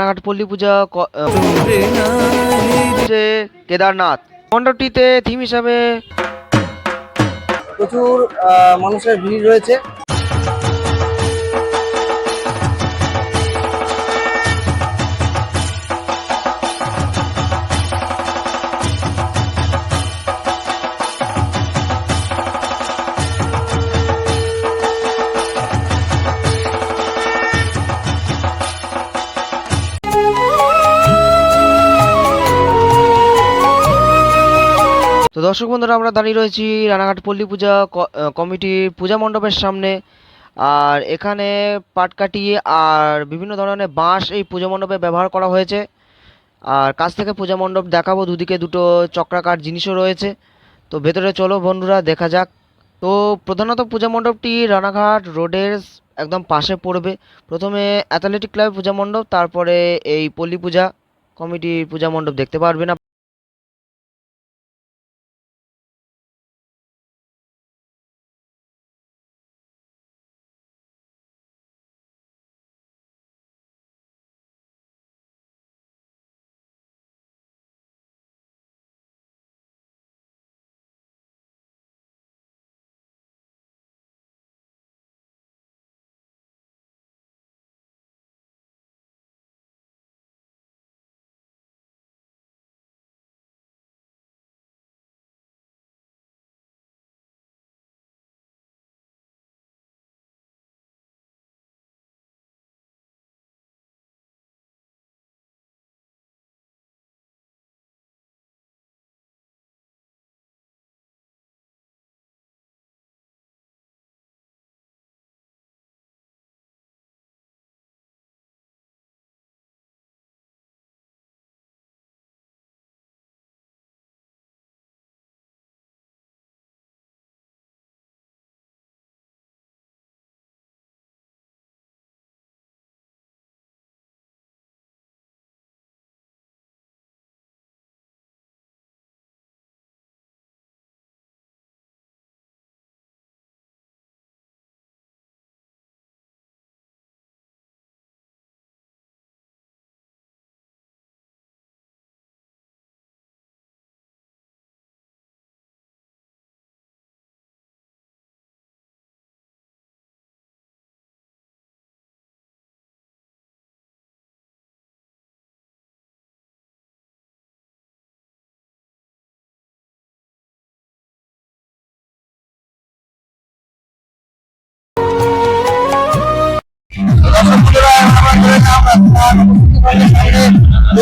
রানাঘাট পল্লী পূজা কেদারনাথ। মণ্ডপটিতে থিম হিসাবে প্রচুর মানুষের ভিড় রয়েছে। দর্শক বন্ধুরা, আমরা দাঁড়িয়ে রয়েছি রানাঘাট পল্লী পূজা কমিটির পূজা মণ্ডপের সামনে। আর এখানে পাটকাঠি আর বিভিন্ন ধরনের বাঁশ এই পূজা মণ্ডপে ব্যবহার করা হয়েছে। আর কাছ থেকে পূজা মণ্ডপ দেখাবো, দুদিকে দুটো চক্রাকার জিনিসও রয়েছে। তো ভেতরে চলো বন্ধুরা, দেখা যাক। তো প্রধানত পূজা মণ্ডপটি রানাঘাট রোডের একদম পাশে পড়বে। প্রথমে অ্যাথলেটিক ক্লাবের পূজা মণ্ডপ, তারপরে এই পল্লী পূজা কমিটির পূজা মণ্ডপ দেখতে পারবেন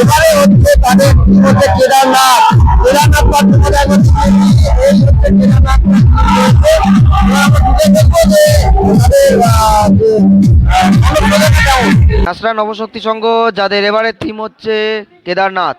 এবারে হচ্ছে তাদের কেদারনাথ। কেদারনাথ কেদারনাথ নবশক্তি সংঘ যাদের এবারে থিম হচ্ছে কেদারনাথ।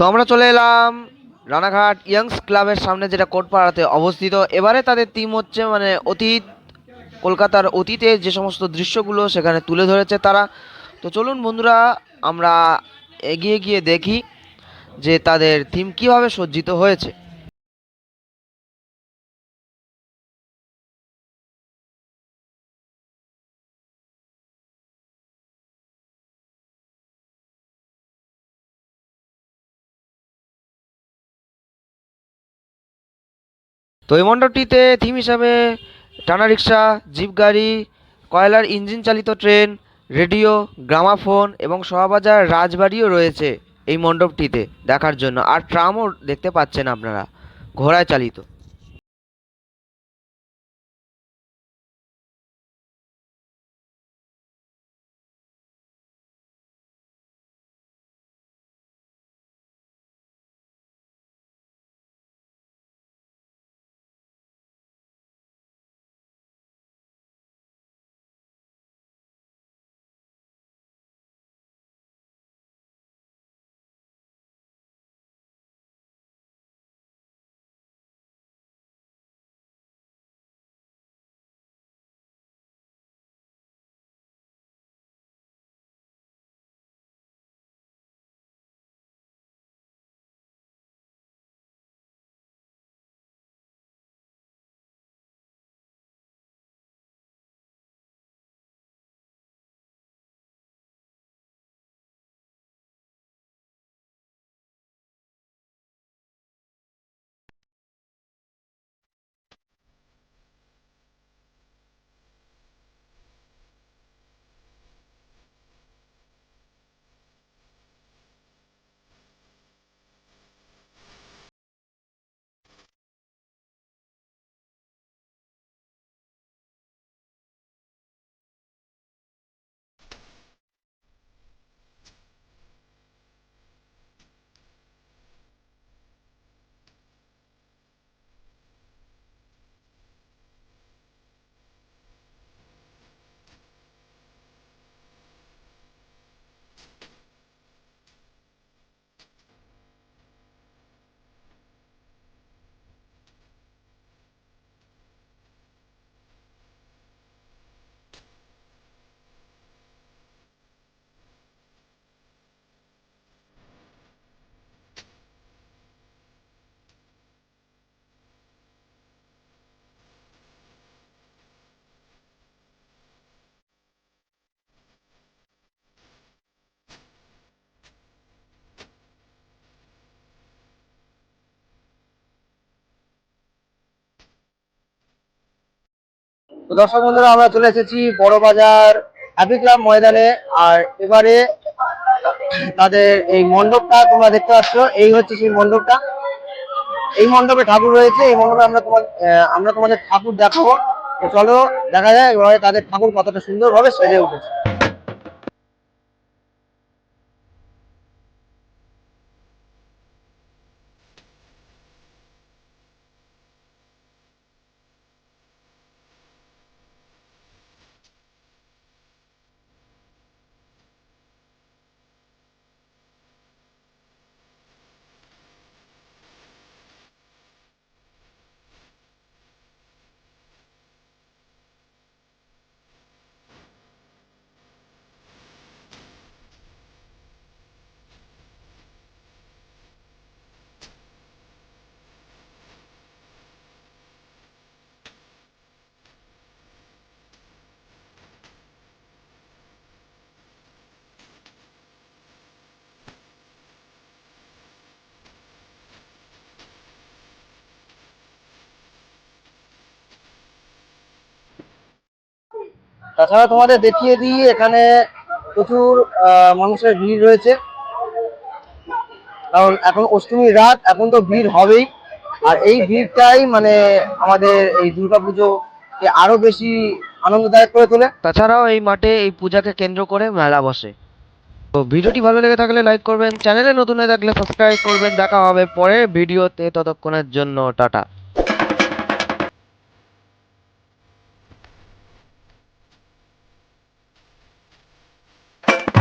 তো আমরা চলে এলাম রানাঘাট ইয়াংস ক্লাবের সামনে যেটা কোটপাড়াতে অবস্থিত। এবারে তাদের টিম হচ্ছে মানে অতীত, কলকাতার অতীতে যে সমস্ত দৃশ্যগুলো সেখানে তুলে ধরেছে তারা। তো চলুন বন্ধুরা, আমরা এগিয়ে গিয়ে দেখি যে তাদের থিম কীভাবে সজ্জিত হয়েছে। তো এই মণ্ডপটিতে থিম হিসাবে টানা রিক্সা জিপ গাড়ি, কয়লার ইঞ্জিন চালিত ট্রেন রেডিও গ্রামাফোন এবং শোভাবাজার রাজবাড়িও রয়েছে এই মণ্ডপটিতে দেখার জন্য। আর ট্রামও দেখতে পাচ্ছেন আপনারা, ঘোড়ায় চালিত। তো দর্শক বন্ধুরা, আমরা চলে এসেছি বড় বাজার হ্যাপি ক্লাব ময়দানে। আর এবারে তাদের এই মণ্ডপটা তোমরা দেখতে পাচ্ছ, এই হচ্ছে সেই মণ্ডপটা। এই মণ্ডপে ঠাকুর রয়েছে, এই মণ্ডপে আমরা তোমার আমরা তোমাদের ঠাকুর দেখাবো। চলো, দেখা যায় এবারে তাদের ঠাকুর কতটা সুন্দরভাবে সেজে উঠেছে। তাছাড়া তোমাদের দেখিয়ে দিই, এখানে প্রচুর মানুষের ভিড় রয়েছে। কারণ এখন অষ্টমীর রাত, এখন তো ভিড় হবেই। আর এই ভিড়টাই মানে আমাদের এই দুর্গাপুজোকে আরও বেশি আনন্দদায়ক করে তোলে। তাছাড়াও এই মাঠে এই পূজাকে কেন্দ্র করে মেলা বসে। তো ভিডিওটি ভালো লেগে থাকলে লাইক করবেন, চ্যানেলে নতুন হয়ে থাকলে সাবস্ক্রাইব করবেন। দেখা হবে পরের ভিডিওতে, ততক্ষণের জন্য, টাটা।